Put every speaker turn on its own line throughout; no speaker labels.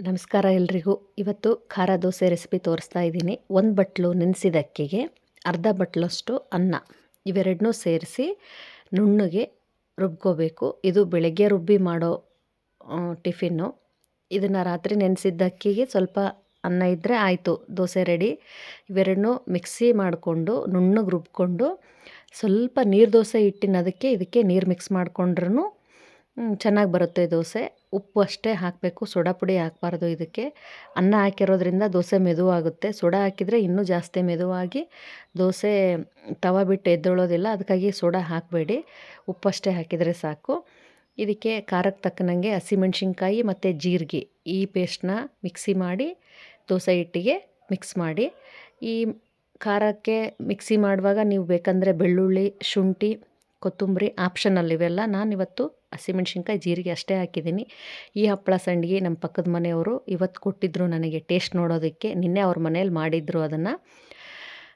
ನಮಸ್ಕಾರ ಎಲ್ರಿಗೂ. ಇವತ್ತು ಖಾರ ದೋಸೆ ರೆಸಿಪಿ ತೋರಿಸ್ತಾ ಇದ್ದೀನಿ. ಒಂದು ಬಟ್ಲು ನೆನೆಸಿದ ಅಕ್ಕಿಗೆ, ಅರ್ಧ ಬಟ್ಲಷ್ಟು ಅನ್ನ. ಇವೆರಡನ್ನೂ ಸೇರಿಸಿ ನುಣ್ಣಗೆ ರುಬ್ಕೋಬೇಕು. ಇದು ಬೆಳಗ್ಗೆ ರುಬ್ಬಿ ಮಾಡೋ ಟಿಫಿನ್ನು. ಇದನ್ನು ರಾತ್ರಿ ನೆನೆಸಿದ್ದ ಅಕ್ಕಿಗೆ ಸ್ವಲ್ಪ ಅನ್ನ ಇದ್ದರೆ ಆಯಿತು, ದೋಸೆ ರೆಡಿ. ಇವೆರಡನ್ನೂ ಮಿಕ್ಸಿ ಮಾಡಿಕೊಂಡು, ನುಣ್ಣಗೆ ರುಬ್ಕೊಂಡು, ಸ್ವಲ್ಪ ನೀರು ದೋಸೆ ಹಿಟ್ಟಿನ ಅದಕ್ಕೆ, ಇದಕ್ಕೆ ನೀರು ಮಿಕ್ಸ್ ಮಾಡಿಕೊಂಡ್ರೂ ಚೆನ್ನಾಗಿ ಬರುತ್ತೆ ದೋಸೆ. ಉಪ್ಪು ಅಷ್ಟೇ ಹಾಕಬೇಕು, ಸೋಡಾ ಪುಡಿ ಹಾಕಬಾರ್ದು ಇದಕ್ಕೆ. ಅನ್ನ ಹಾಕಿರೋದ್ರಿಂದ ದೋಸೆ ಮೆದುವಾಗುತ್ತೆ. ಸೋಡಾ ಹಾಕಿದರೆ ಇನ್ನೂ ಜಾಸ್ತಿ ಮೆದುವಾಗಿ ದೋಸೆ ತವ ಬಿಟ್ಟು ಎದ್ದೊಳೋದಿಲ್ಲ, ಅದಕ್ಕಾಗಿ ಸೋಡಾ ಹಾಕಬೇಡಿ. ಉಪ್ಪಷ್ಟೇ ಹಾಕಿದರೆ ಸಾಕು. ಇದಕ್ಕೆ ಖಾರಕ್ಕೆ ತಕ್ಕನಂಗೆ ಹಸಿಮೆಣ್ಸಿನ್ಕಾಯಿ ಮತ್ತು ಜೀರಿಗೆ ಈ ಪೇಸ್ಟನ್ನ ಮಿಕ್ಸಿ ಮಾಡಿ ದೋಸೆ ಹಿಟ್ಟಿಗೆ ಮಿಕ್ಸ್ ಮಾಡಿ. ಈ ಖಾರಕ್ಕೆ ಮಿಕ್ಸಿ ಮಾಡುವಾಗ ನೀವು ಬೇಕಂದರೆ ಬೆಳ್ಳುಳ್ಳಿ, ಶುಂಠಿ, ಕೊತ್ತಂಬರಿ ಆಪ್ಷನಲ್ ಇವೆಲ್ಲ ನಾನಿವತ್ತು ಹಸಿಮೆಣ್ಸಿನ್ಕಾಯಿ ಜೀರಿಗೆ ಅಷ್ಟೇ ಹಾಕಿದ್ದೀನಿ. ಈ ಹಪ್ಪಳ ಸಂಡಿಗೆ ನಮ್ಮ ಪಕ್ಕದ ಮನೆಯವರು ಇವತ್ತು ಕೊಟ್ಟಿದ್ದರು ನನಗೆ ಟೇಸ್ಟ್ ನೋಡೋದಕ್ಕೆ. ನಿನ್ನೆ ಅವ್ರ ಮನೇಲಿ ಮಾಡಿದ್ರು ಅದನ್ನು.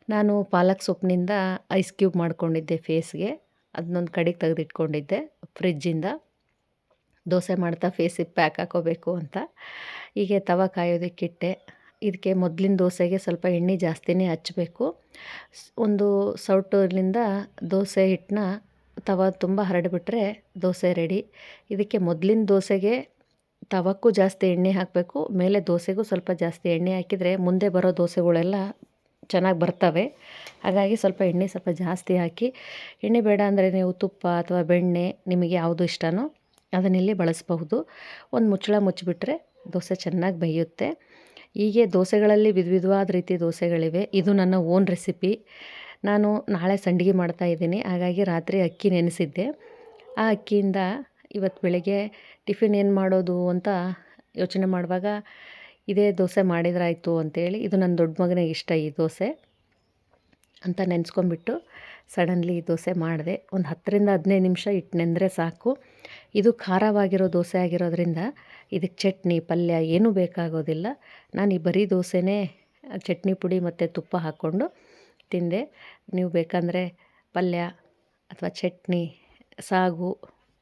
ನಾನು ಪಾಲಕ್ ಸೊಪ್ಪಿನಿಂದ ಐಸ್ ಕ್ಯೂಬ್ ಮಾಡ್ಕೊಂಡಿದ್ದೆ ಫೇಸ್ಗೆ. ಅದನ್ನೊಂದು ಕಡೆಗೆ ತೆಗೆದಿಟ್ಕೊಂಡಿದ್ದೆ ಫ್ರಿಜ್ಜಿಂದ. ದೋಸೆ ಮಾಡ್ತಾ ಫೇಸಿಗೆ ಪ್ಯಾಕ್ ಹಾಕೋಬೇಕು ಅಂತ. ಹೀಗೆ ತವ ಕಾಯೋದಕ್ಕಿಟ್ಟೆ ಇದಕ್ಕೆ ಮೊದಲಿನ ದೋಸೆಗೆ ಸ್ವಲ್ಪ ಎಣ್ಣೆ ಜಾಸ್ತಿನೇ ಹಚ್ಚಬೇಕು ಒಂದು ಸೌಟಲ್ಲಿಂದ ದೋಸೆ ಹಿಟ್ಟನ್ನ ತವ ತುಂಬ ಹರಡಿಬಿಟ್ರೆ ದೋಸೆ ರೆಡಿ. ಇದಕ್ಕೆ ಮೊದಲಿನ ದೋಸೆಗೆ ತವಕ್ಕೂ ಜಾಸ್ತಿ ಎಣ್ಣೆ ಹಾಕಬೇಕು, ಮೇಲೆ ದೋಸೆಗೂ ಸ್ವಲ್ಪ ಜಾಸ್ತಿ ಎಣ್ಣೆ ಹಾಕಿದರೆ ಮುಂದೆ ಬರೋ ದೋಸೆಗಳೆಲ್ಲ ಚೆನ್ನಾಗಿ ಬರ್ತವೆ. ಹಾಗಾಗಿ ಸ್ವಲ್ಪ ಎಣ್ಣೆ ಸ್ವಲ್ಪ ಜಾಸ್ತಿ ಹಾಕಿ, ಎಣ್ಣೆ ಬೇಡ ಅಂದರೆ ನೀವು ತುಪ್ಪ ಅಥವಾ ಬೆಣ್ಣೆ ನಿಮಗೆ ಯಾವುದು ಇಷ್ಟನೋ ಅದನ್ನಿಲ್ಲಿ ಬಳಸಬಹುದು. ಒಂದು ಮುಚ್ಚಳ ಮುಚ್ಚಿಬಿಟ್ರೆ ದೋಸೆ ಚೆನ್ನಾಗಿ ಬೇಯುತ್ತೆ. ಹೀಗೆ ದೋಸೆಗಳಲ್ಲಿ ವಿಧ ವಿಧವಾದ ರೀತಿ ದೋಸೆಗಳಿವೆ. ಇದು ನನ್ನ ಓನ್ ರೆಸಿಪಿ. ನಾನು ನಾಳೆ ಸಂಡಿಗೆ ಮಾಡ್ತಾ ಇದ್ದೀನಿ. ಹಾಗಾಗಿ ರಾತ್ರಿ ಅಕ್ಕಿ ನೆನೆಸಿದ್ದೆ. ಆ ಅಕ್ಕಿಯಿಂದ ಇವತ್ತು ಬೆಳಗ್ಗೆ ಟಿಫಿನ್ ಏನು ಮಾಡೋದು ಅಂತ ಯೋಚನೆ ಮಾಡುವಾಗ ಇದೇ ದೋಸೆ ಮಾಡಿದ್ರಾಯಿತು ಅಂತೇಳಿ, ಇದು ನನ್ನ ದೊಡ್ಡ ಮಗನಿಗೆ ಇಷ್ಟ ಈ ದೋಸೆ ಅಂತ ನೆನೆಸ್ಕೊಂಬಿಟ್ಟು ಸಡನ್ಲಿ ಈ ದೋಸೆ ಮಾಡಿದೆ. ಒಂದು ಹತ್ತರಿಂದ ಹದಿನೈದು ನಿಮಿಷ ಇಟ್ಟು ನೆಂದರೆ ಸಾಕು. ಇದು ಖಾರವಾಗಿರೋ ದೋಸೆ ಆಗಿರೋದ್ರಿಂದ ಇದಕ್ಕೆ ಚಟ್ನಿ, ಪಲ್ಯ ಏನೂ ಬೇಕಾಗೋದಿಲ್ಲ. ನಾನು ಈ ಬರೀ ದೋಸೆನೇ ಚಟ್ನಿ ಪುಡಿ ಮತ್ತು ತುಪ್ಪ ಹಾಕ್ಕೊಂಡು ತಿಂದೆ. ನೀವು ಬೇಕಂದರೆ ಪಲ್ಯ ಅಥವಾ ಚಟ್ನಿ, ಸಾಗು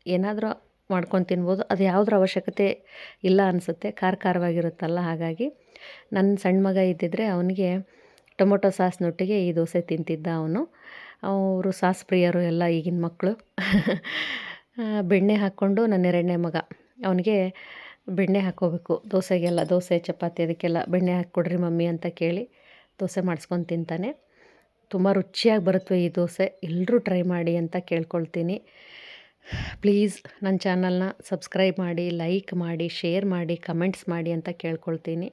ಏನಾದರೂ ಮಾಡ್ಕೊಂಡು ತಿನ್ಬೋದು. ಅದು ಯಾವುದ್ರ ಅವಶ್ಯಕತೆ ಇಲ್ಲ ಅನಿಸುತ್ತೆ. ಖಾರ ಖಾರವಾಗಿರುತ್ತಲ್ಲ ಹಾಗಾಗಿ. ನನ್ನ ಸಣ್ಣ ಮಗ ಇದ್ದಿದ್ದರೆ ಅವನಿಗೆ ಟೊಮೊಟೊ ಸಾಸ್ನೊಟ್ಟಿಗೆ ಈ ದೋಸೆ ತಿಂತಿದ್ದ ಅವನು. ಅವರು ಸಾಸ್ ಪ್ರಿಯರು ಎಲ್ಲ ಈಗಿನ ಮಕ್ಕಳು. ಬೆಣ್ಣೆ ಹಾಕ್ಕೊಂಡು ನನ್ನ ಎರಡನೇ ಮಗ. ಅವನಿಗೆ ಬೆಣ್ಣೆ ಹಾಕ್ಕೋಬೇಕು. ದೋಸೆಗೆಲ್ಲ, ದೋಸೆ, ಚಪಾತಿ ಅದಕ್ಕೆಲ್ಲ ಬೆಣ್ಣೆ ಹಾಕ್ಕೊಡ್ರಿ ಮಮ್ಮಿ ಅಂತ ಕೇಳಿ ದೋಸೆ ಮಾಡಿಸ್ಕೊಂಡು ತಿಂತಾನೆ. ತುಂಬ ರುಚಿಯಾಗಿ ಬರುತ್ತೆ ಈ ದೋಸೆ. ಎಲ್ಲರೂ ಟ್ರೈ ಮಾಡಿ ಅಂತ ಕೇಳ್ಕೊಳ್ತೀನಿ. ಪ್ಲೀಸ್ ನನ್ನ ಚಾನಲ್ನ ಸಬ್ಸ್ಕ್ರೈಬ್ ಮಾಡಿ, ಲೈಕ್ ಮಾಡಿ, ಶೇರ್ ಮಾಡಿ, ಕಮೆಂಟ್ಸ್ ಮಾಡಿ ಅಂತ ಕೇಳ್ಕೊಳ್ತೀನಿ.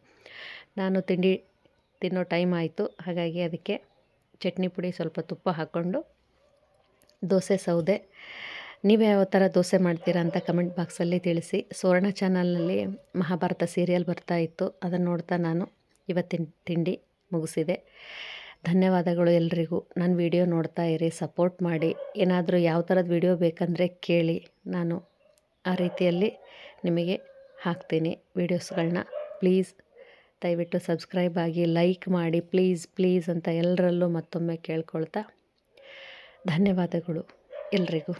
ನಾನು ತಿಂಡಿ ತಿನ್ನೋ ಟೈಮ್ ಆಯಿತು. ಹಾಗಾಗಿ ಅದಕ್ಕೆ ಚಟ್ನಿ ಪುಡಿ ಸ್ವಲ್ಪ ತುಪ್ಪ ಹಾಕ್ಕೊಂಡು ದೋಸೆ ಸೌದೆ. ನೀವು ಯಾವ ಥರ ದೋಸೆ ಮಾಡ್ತೀರಾ ಅಂತ ಕಮೆಂಟ್ ಬಾಕ್ಸಲ್ಲಿ ತಿಳಿಸಿ. ಸುವರ್ಣ ಚಾನಲ್ನಲ್ಲಿ ಮಹಾಭಾರತ ಸೀರಿಯಲ್ ಬರ್ತಾ ಇತ್ತು. ಅದನ್ನು ನೋಡ್ತಾ ನಾನು ಇವತ್ತಿನ ತಿಂಡಿ ಮುಗಿಸಿದೆ. ಧನ್ಯವಾದಗಳು ಎಲ್ರಿಗೂ. ನನ್ನ ವಿಡಿಯೋ ನೋಡ್ತಾ ಇರಿ ಸಪೋರ್ಟ್ ಮಾಡಿ. ಏನಾದರೂ ಯಾವ ಥರದ ವಿಡಿಯೋ ಬೇಕಂದರೆ ಕೇಳಿ. ನಾನು ಆ ರೀತಿಯಲ್ಲಿ ನಿಮಗೆ ಹಾಕ್ತೀನಿ ವೀಡಿಯೋಸ್ಗಳನ್ನ ಪ್ಲೀಸ್ ದಯವಿಟ್ಟು ಸಬ್ಸ್ಕ್ರೈಬ್ ಆಗಿ ಲೈಕ್ ಮಾಡಿ ಪ್ಲೀಸ್ ಪ್ಲೀಸ್ ಅಂತ ಎಲ್ಲರಲ್ಲೂ ಮತ್ತೊಮ್ಮೆ ಕೇಳ್ಕೊಳ್ತಾ. ಧನ್ಯವಾದಗಳು ಎಲ್ರಿಗೂ.